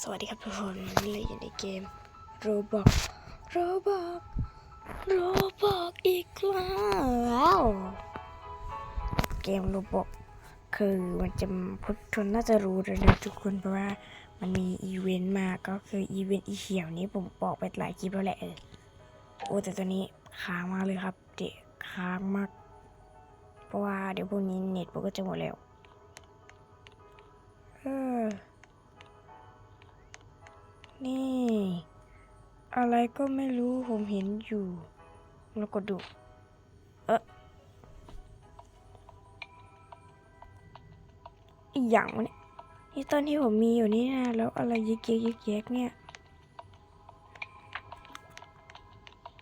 สวัสดีครับทุกคนนี่เราอยู่ในเกม Roblox Roblox Roblox อีกแล้วเกม Roblox คือมันจะพุทธนน่าจะรู้เลยนะทุกคนเพราะว่ามันมีอีเวนต์มาก็คืออีเวนต์อีเขียวนี้ผมบอกไปหลายคลิปแล้วแหละโอ้แต่ตอนนี้ค้างมากเลยครับเด็กค้างมาก เพราะว่าเดี๋ยวพรุ่งนี้เน็ตผมก็จะหมดแล้วเออ นี่ อะไรก็ไม่รู้ผมเห็นอยู่ แล้วก็ดู เอออีกอย่างวะเนี่ยนี่ตอนที่ผมมีอยู่นี่นะแล้วอะไรยึกเยกยึกแยกเนี่ย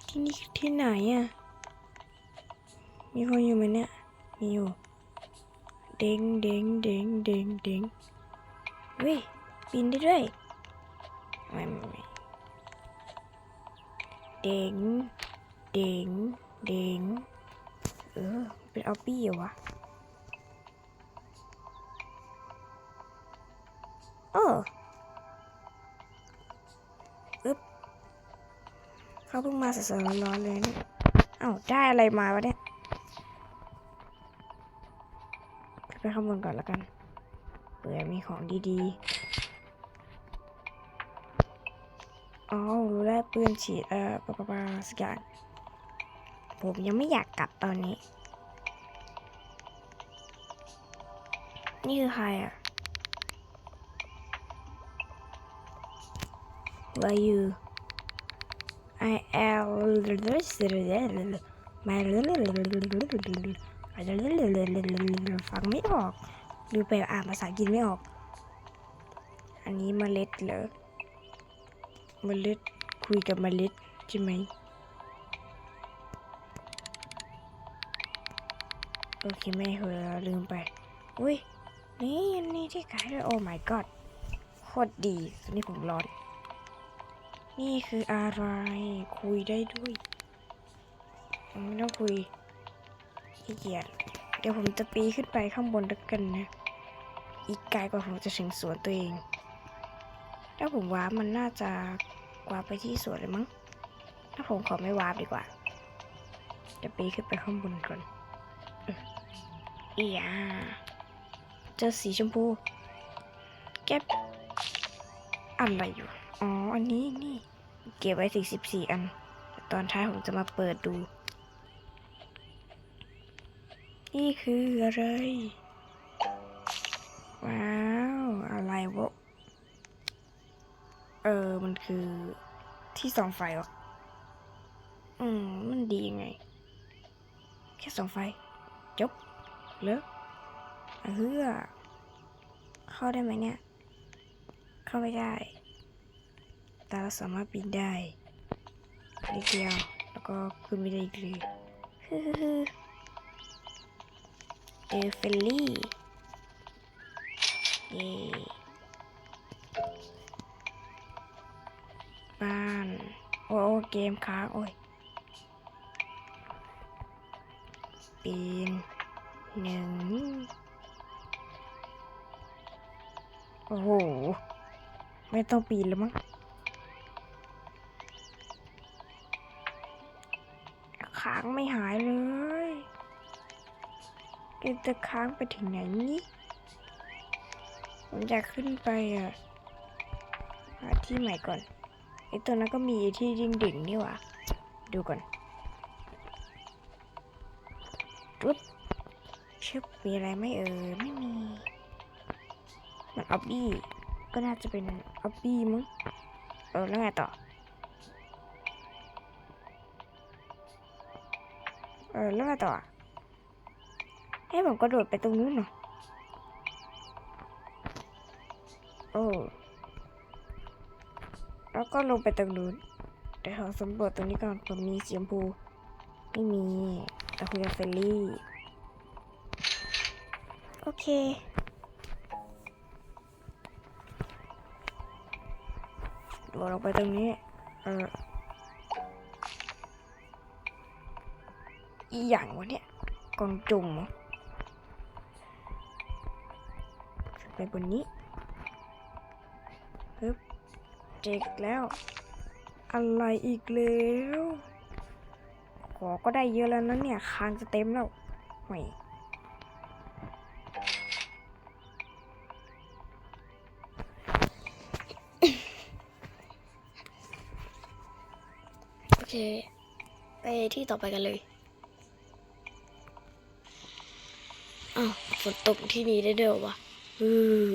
ที่นี่ที่ไหนอะ่ะ มีคนอยู่ไหมเนี่ย มีอยู่ เด้งเด้งเด้งเด้งเด้งเฮ้ย ปีนได้ด้วย ไม่ไม่ไม่เด้งเด้งเด้งเออ เป็นออปปี้เหรอวะเอออึ๊บเขาเพิ่งมาสดๆร้อนๆเลยเนี่ยเอ้าได้อะไรมาวะเนี่ยไปข้างบนก่อนแล้วกันเผื่อมีของดีๆ อ๋อรู้แล้วปืนฉีดเอ่อปะปะปะสักอย่างผมยังไม่อยากกลับตอนนี้ นี่คือใครอะ Who are you I am my ฟังไม่ออกหรือไปอ่านภาษาอังกฤษไม่ออก อันนี้มเมล็ดเหรอ เมล็ดคุยกับเมล็ดใช่ไหมโอเคไม่เหอลืมไปอุ้ยนี่อันนี้ที่ขายด้วยโอ้ my god โคตรดีตอนนี้ผมร้อน นี่คืออะไร คุยได้ด้วยไม่ต้องคุยขี้เกียจเดี๋ยวผมจะปีขึ้นไปข้างบนแล้วกันนะ อีกไกลกว่าผมจะถึงสวนตัวเอง ถ้าผมวาร์ปมันน่าจะกว่าไปที่สวนเลยมั้ง ถ้าผมขอไม่วาร์ปดีกว่า จะปีขึ้นไปข้างบนก่อนเอียเจอสีชมพู เก็บอะไรอยู่ อ๋อ อันนี้นี่ เก็บไว้สี่สิบสี่อัน ตอนท้ายผมจะมาเปิดดู นี่คืออะไร ว้าว อะไรวะ เออ มัน คือที่ส่องไฟหรออืม มันดียังไง แค่ส่องไฟ จบเลิกเฮือเข้าได้ไหมเนี่ย เข้าไม่ได้ แต่เราสามารถบินได้นิดเดียว แล้วก็ขึ้นไม่ได้อีกเลยฮึฮึเจอเฟลลี่ เย้ บ้าน โอ้โอ้เกมค้างโอ้ย ปีนหนึ่งโอ้โห ไม่ต้องปีนแล้วมั้งค้างไม่หายเลยเกมจะค้างไปถึงไหนนี่ผมอยากขึ้นไปอะหาที่ใหม่ก่อน อตัวนั้นก็มีที่ดิ่งดิ่งนี่หว่าดูก่อนปุ๊บชึบมีอะไรไหม่เออไม่มี มันออบบี้ก็น่าจะเป็นออบบี้มั้งเออแล้วไงต่อ เออแล้วไงต่อให้ผมกระโดดไปตรงนู้นเหรอโอ้ แล้วก็ลงไปตรงนู้นเดี๋ยวเราสำรวจตรงนี้ก่อนผมมีสีชมพูไม่มีแต่คุยกับเฟลลี่ โอเคดดลงไปตรงนี้ เอออีหยังวะเนี่ยกองจุ่มไปบนนี้ เจกแล้ว อะไรอีกแล้ว ขอก็ได้เยอะแล้วนะเนี่ย คางจะเต็มแล้วห่วยโอเค ไปที่ต่อไปกันเลย อ้าวฝนตกที่นี่ได้เด้อวะอือ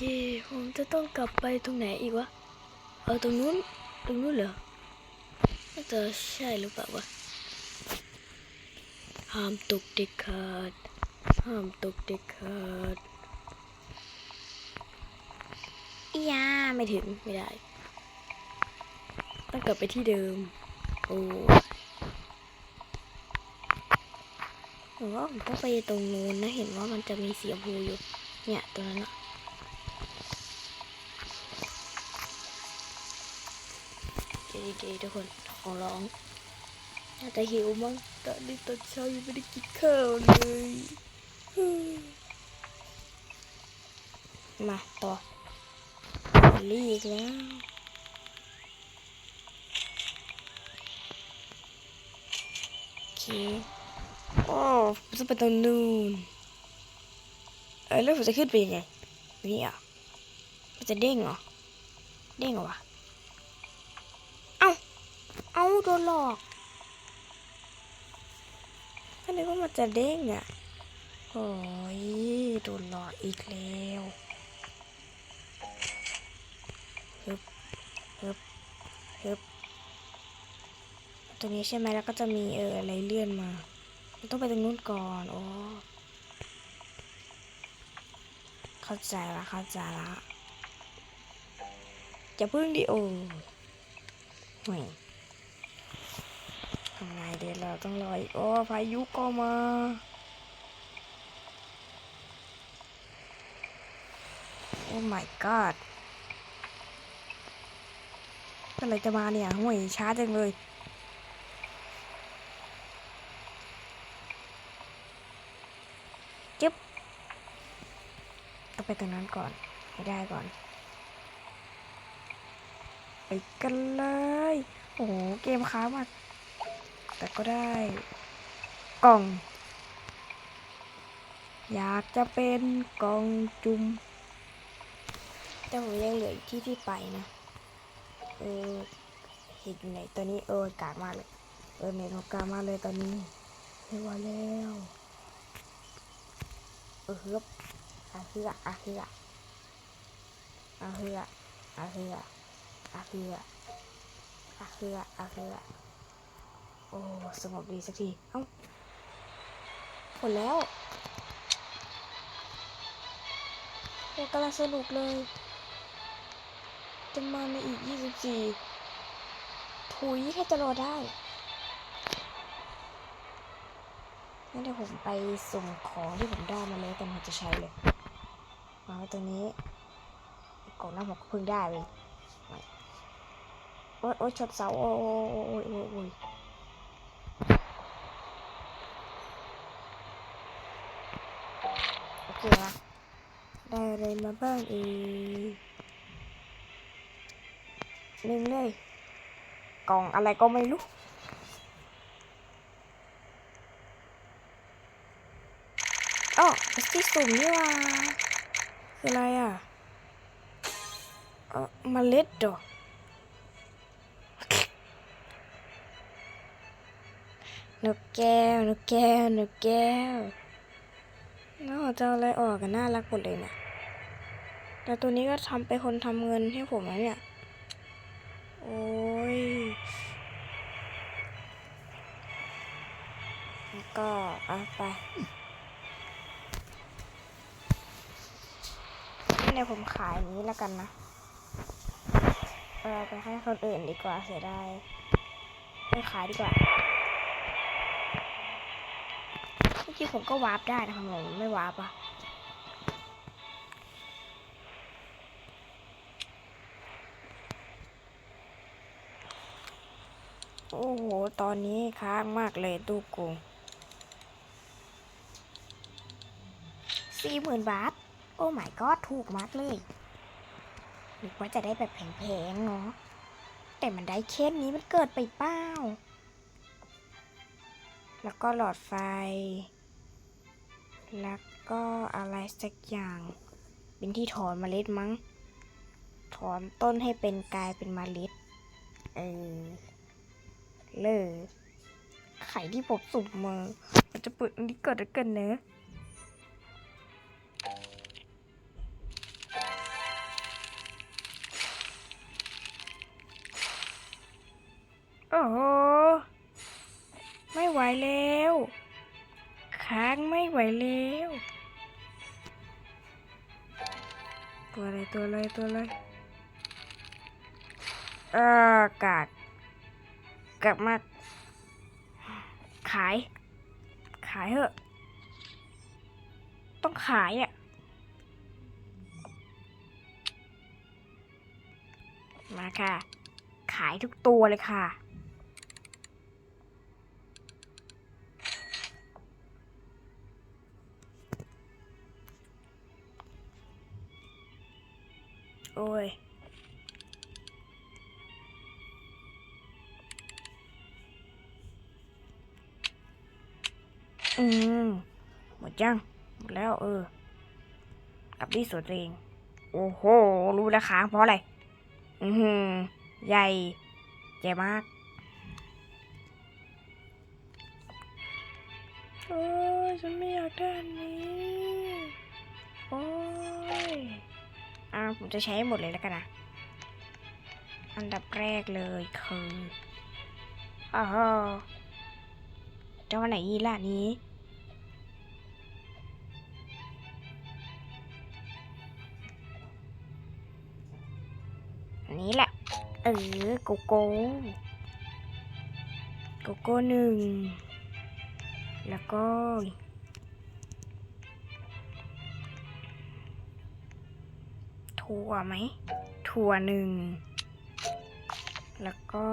เค ผมจะต้องกลับไปตรงไหนอีกวะ เอาตรงนู้น ตรงนู้นเหรอน่าจะใช่หรือเปล่าวะ ห้ามตกเด็ดขาด ห้ามตกเด็ดขาดอียาไม่ถึง ไม่ได้ ต้องกลับไปที่เดิม โอ้ผมว่าผมต้องไปตรงนู้นนะ เห็นว่ามันจะมีสีชมพูอยู่ เนี่ย ตรงนั้นอะ เก๋เกทุกคนขอร้องน่าจะหิวมั้งตอนนี้ตอนเช้ายังไม่ได้กินข้าวเลยมาต่อรีอีกแล้วโอเคโอ้ผมจะไปตรงนู้นเออแล้วผมจะขึ้นไปยังไงนี่อะมันจะเด้งเหรอเด้งเหรอวะ เอาโดนหลอกก็นึกว่ามันจะเด้งอะ โอ้ยโดนหลอกอีกแล้วฮึบฮึบฮึบตรงนี้ใช่ไหมแล้วก็จะมีเอออะไรเลื่อนมา มันต้องไปตรงนู้นก่อนโอ้เข้าใจละเข้าใจละอย่าพึ่งดิโอ้ย ทำไงเดี๋ยวเราต้องรออีกโอ้พายุก็มาโอ้ my god เมื่อไรจะมาเนี่ยห่วยช้าจังเลยจึ๊บต้องไปตรงนั้นก่อน ให้ได้ก่อน ไปกันเลย โอ้โห เกมค้ามาก แต่ก็ได้ กล่อง อยากจะเป็นกล่องจุ่มแต่ผมยังเหลืออีกที่ที่ไปนะ เออเห็นอยู่ไหนตอนนี้เอออากาศมากเลย เออเน็ตของกาศมากเลยตอนนี้ไม่ไหวแล้วเออเฮือบอาเฮืออาเฮืออาเฮืออาเฮืออาเฮืออาเฮืออาเฮือ โอ้สงบดีสักที เอ้าหมดแล้วโอ้กำลังสนุกเลย จะมาในอีก 24 ถุยแค่จะรอได้งั้นเดี๋ยวผมไปส่งของที่ผมได้มาแล้วกันผมจะใช้เลยวาไว้ตรงนี้กล่องน้ำผมก็เพิ่งได้เลยโอ๊ยโอ๊ยชดเสา โอ้ยโอ้ยโอ้ย โอ้ยโอเคนะได้อะไรมาบ้างเอ่ยหนึ่งเลย กล่องอะไรก็ไม่รู้อ๋อที่สุ่มนี่ว่าคืออะไรอะเออเมล็ดเหรอนกแก้วนกแก้วนกแก้ว แล้วจะออะไรออกกันน่ารักหมดเลยเนี่ยแต่ตัวนี้ก็ทำเป็นคนทำเงินให้ผมแล้วเนี่ย โอ้ยแล้วก็เอาไปงั้นเดี๋ยผมขายนี้แล้วกันนะเออไปให้คนอื่นดีกว่าเสียดายไม่ขายดีกว่า อกี้ผมก็วาร์ปได้นะทำไมไม่วาร์ปอะโอ้โห ตอนนี้ค้างมากเลยตู้กงสี่หมื่นบาท โอ้ my god ถูกมากเลยนึกว่าจะได้แบบแพงๆเนาะ แต่มันได้แค่นี้มันเกิดไปเป้า แล้วก็หลอดไฟ แล้วก็อะไรสักอย่าง เป็นที่ถอนเมล็ดมั้ง ถอนต้นให้เป็นกลายเป็นเมล็ด เออ เลยไข่ที่ผมสุ่มมามันจะเปิดอันนี้ก่อนแล้วกันเนอะ ตัวอะไรตัวอะไรเออกาดกลับมา ขาย ขายเถอะ ต้องขายอะมาค่ะ ขายทุกตัวเลยค่ะ โอ้ยอืมหมดยังหมดแล้วเออกลับที่สวนตัวเอง โอ้โห รู้แล้วค้างเพราะอะไร อือหือใหญ่ใหญ่มากโอ้ยฉันไม่อยากได้อันนี้ ผมจะใช้ให้หมดเลยแล้วกันนะ อันดับแรกเลยคืออ้าวเจ้าไหนอีล่ะนี้ อันนี้แหละ เออโกโก้โกโก้หนึ่ง แล้วก็ ถั่วไหม ถั่วหนึ่ง แล้วก็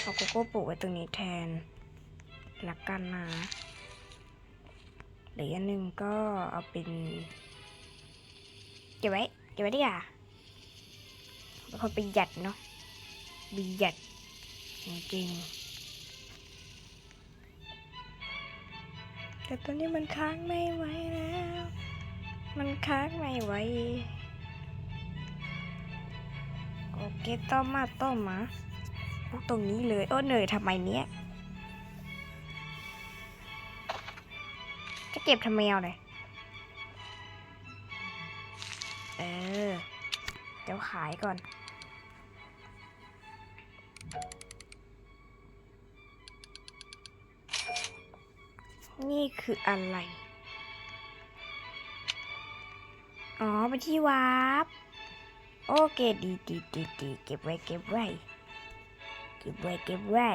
เอาโกโก้ปลูกไว้ตรงนี้แทนละกันนะเหลืออันหนึ่งก็เอาเป็นเก็บไว้เก็บไว้ดีกว่าเป็นคนประหยัดเนาะประหยัดจริงแต่ตอนนี้มันค้างไม่ไหวแล้ว มันค้างไม่ไหว เคต้มมาต้มมาพูดตรงนี้เลยโอ้เหนื่อยทำไมเนี้ยจะเก็บทำไมเอาเลยเออ เดี๋ยวขายก่อน นี่คืออะไร อ๋อเป็นที่วาร์ป โอเคดีดีดีดีเก็บไว้เก็บไว้เก็บไว้เก็บไว้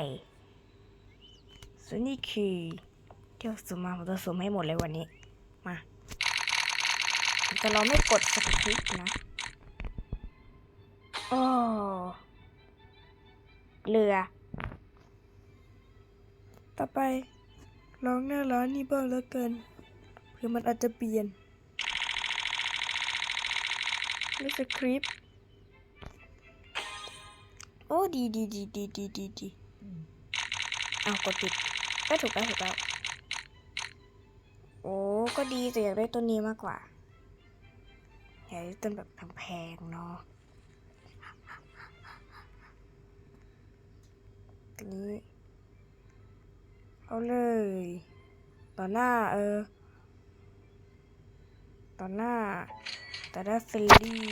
ส่วนนี้คือที่เราสุ่มมาผมจะสุ่มให้หมดเลยวันนี้ มาแต่เราไม่กดสคริปนะโอ้เรือ ต่อไปลองหน้าร้านนี้บ้างแล้วกันเผื่อมันอาจจะเปลี่ยนไม่สคริปต์ โอ้ดีดีดีดีดีดีดีเอากดปิดก็ถูกแล้วถูกแล้วโอ้ก็ดีแต่อยากได้ต้นนี้มากกว่าอยากได้ต้นแบบแพงๆเนาะทีนี้เอาเลยต่อหน้าเออต่อหน้าแต่อหน้เฟลลี่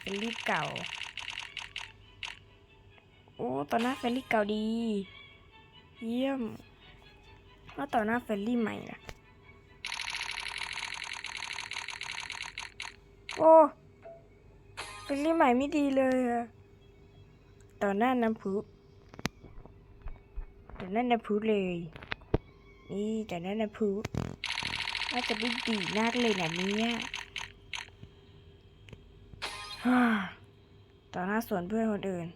เฟลลี่เก่า โอ้ต่อหน้าเฟรนลี่เก่าดี เยี่ยม แล้วต่อหน้าเฟรนลี่ใหม่ล่ะ โอ้เฟรนลี่ใหม่ไม่ดีเลยอะต่อหน้าน้ำพุต่อหน้าน้ำพุเลย นี่ต่อหน้าน้ำพุน่าจะไม่ดีมากเลยนะเนี่ยต่อหน้าสวนเพื่อนคนอื่น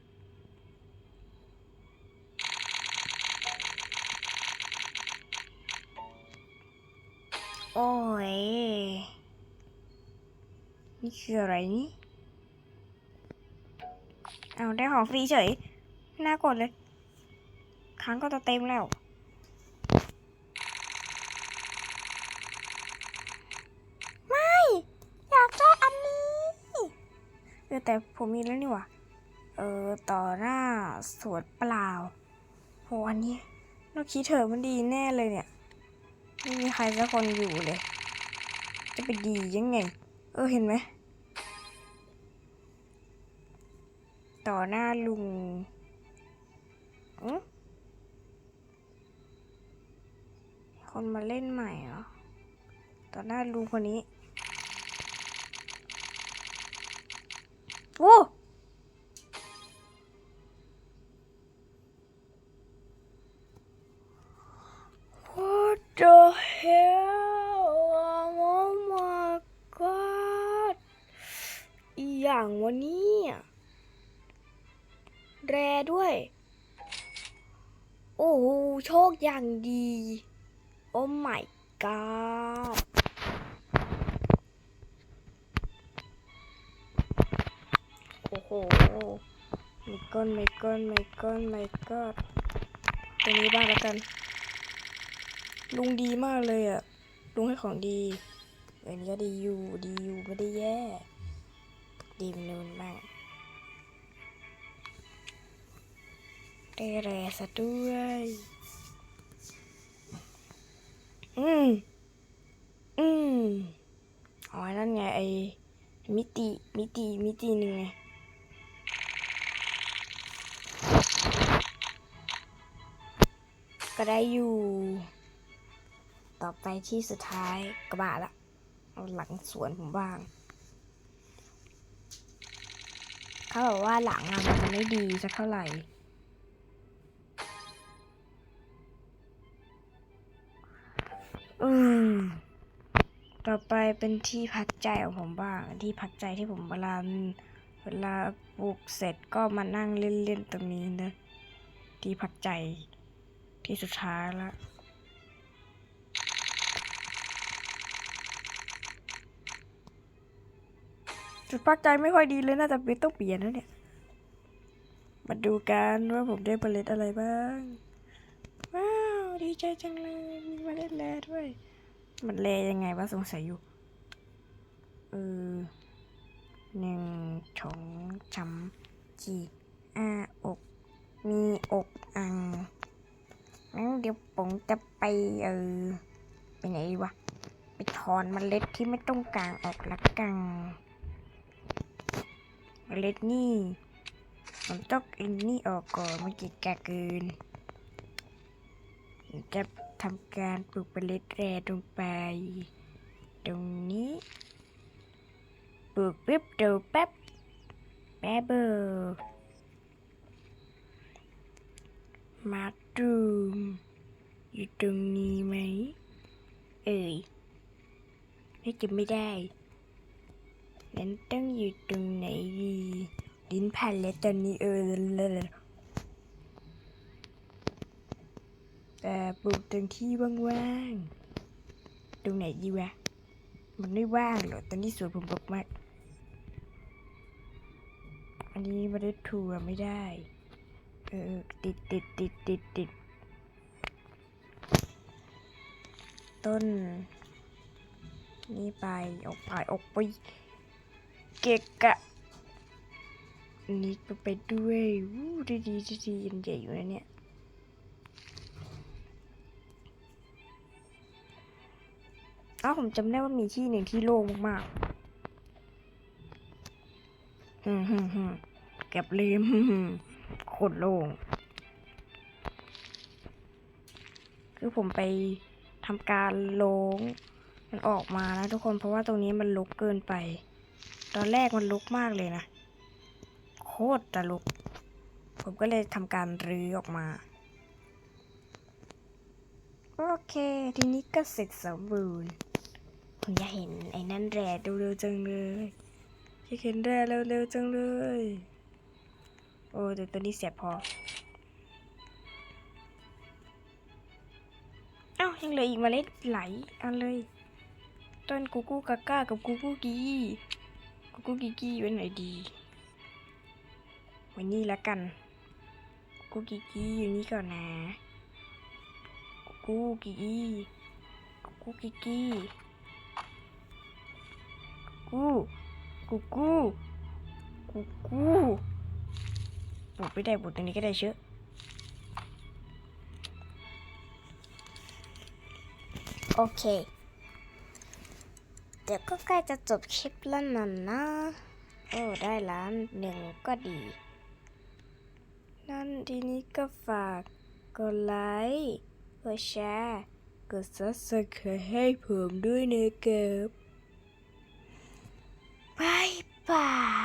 นี่คืออะไรนี่ เอาได้ของฟรีเฉย น่ากดเลย ครั้งก็จะเต็มแล้ว ไม่ อยากได้อันนี้ เออแต่ผมมีแล้วนี่หว่า เออ ต่อหน้าสวนเปล่าโหอันนี้เราคิดเถอะมันดีแน่เลยเนี่ย ไม่มีใครสักคนอยู่เลย จะไปดียังไง เออเห็นไหม หน้าลุงอือคนมาเล่นใหม่เหรอ ต่อหน้าลุงคนนี้ อย่างดี โอ้ my god โอ้โหไม่ก้อนไม่ก้อนไม่ก้อนไม่ก้อนตัวนี้บ้างแล้วกัน ลุงดีมากเลยอะลุงให้ของดีเอ็นก็ดีอยู่ดีอยู่ไม่ได้แย่ ดีมันนูนมากได้แรซะด้วย อืม อืมอ๋อนั่นไงไอ้มิติ มิติ มิติหนึ่งไงก็ได้อยู่ ต่อไปที่สุดท้ายกระบะละ เอาหลังสวนผมบ้าง เขาบอกว่าหลังอะมันไม่ดีสักเท่าไหร่ ต่อไปเป็นที่พักใจของผมบ้าง ที่พักใจที่ผมเวลาเวลาปลูกเสร็จก็มานั่งเล่นๆตรงนี้นะ ที่พักใจที่สุดท้ายละจุดพักใจไม่ค่อยดีเลยน่าจะเป็นต้องเปลี่ยนนะเนี่ย มาดูกันว่าผมได้เมล็ดอะไรบ้าง ว้าว ดีใจจังเลยมีเมล็ดแร่ด้วย มันแร่ยังไงวะสงสัยอยู่ เออหนึ่งสองสามสี่อ้าอก มีอกอังงั้นเดี๋ยวผมจะไปเออไปไหนดีวะ ไปถอนเมล็ดที่ไม่ต้องกลางออกละกังเมล็ดนี่ผมต้องเอ็นนี่ออกก่อนมันกิดกเกินผมจะ ทำการปลูกเมล็ดแร่ลงไป ตรงนี้ปลูกปิ๊บดี๋ยวแป๊บแป๊บเบอร์มาดูมอยู่ตรงนี้ไหม เอ่ยไม่จำไม่ได้นั้นต้องอยู่ตรงไหนดี ลิ้นพันแล้วตอนนี้เออเลย แต่ปลูกตรงที่ว่างๆ ตรงไหนดีวะ มันไม่ว่างหรอกตอนนี้สวนผมรกมาก อันนี้ม่ได้ทัวร์ไม่ได้ เออ ติดติดติดติดติด ต้น นี่ไป ออกไป ออกไป เกะกะอันนี้ก็ไปด้วยวู้ดีดีดีดีใหญ่อยู่นะเนี่ย อ้าวผมจำได้ว่ามีที่หนึ่งที่โล่งมากๆฮึฮึฮึเก็บลืมฮึมฮึมโคตรโล่ง คือผมไปทำการโลงมันออกมานะทุกคนเพราะว่าตรงนี้มันลุกเกินไป ตอนแรกมันลุกมากเลยนะ โคตรจะลุก ผมก็เลยทำการรื้อออกมา โอเค ทีนี้ก็เสร็จสมบูรณ์ ผมอยากเห็นไอ้นั่นแร่เร็วๆจังเลยอยากเห็นแร่เร็วๆจังเลย โอ้แต่ตัวนี้เสียพอ เอ้ายังเหลืออีกเมล็ดไหลเอันเลย ต้นกูกูกาก้ากับกูกูกีกูกูกีกีเป็นไหนดีไว้นี่ละกันกูกิกิอยู่นี่ก่อนนะกูกิกิกูกิกิกูกู กูกูกูบุดไม่ได้บุดตรงนี้ก็ได้เชอโอเค เดี๋ยวก็ใกล้จะจบคลิปแล้วนั่นนะ โอ้ ได้ล้านหนึ่งก็ดี นั่นทีนี้ก็ฝากกดไลค์ กดแชร์ กด subscribe ให้ผมด้วยนะครับ Và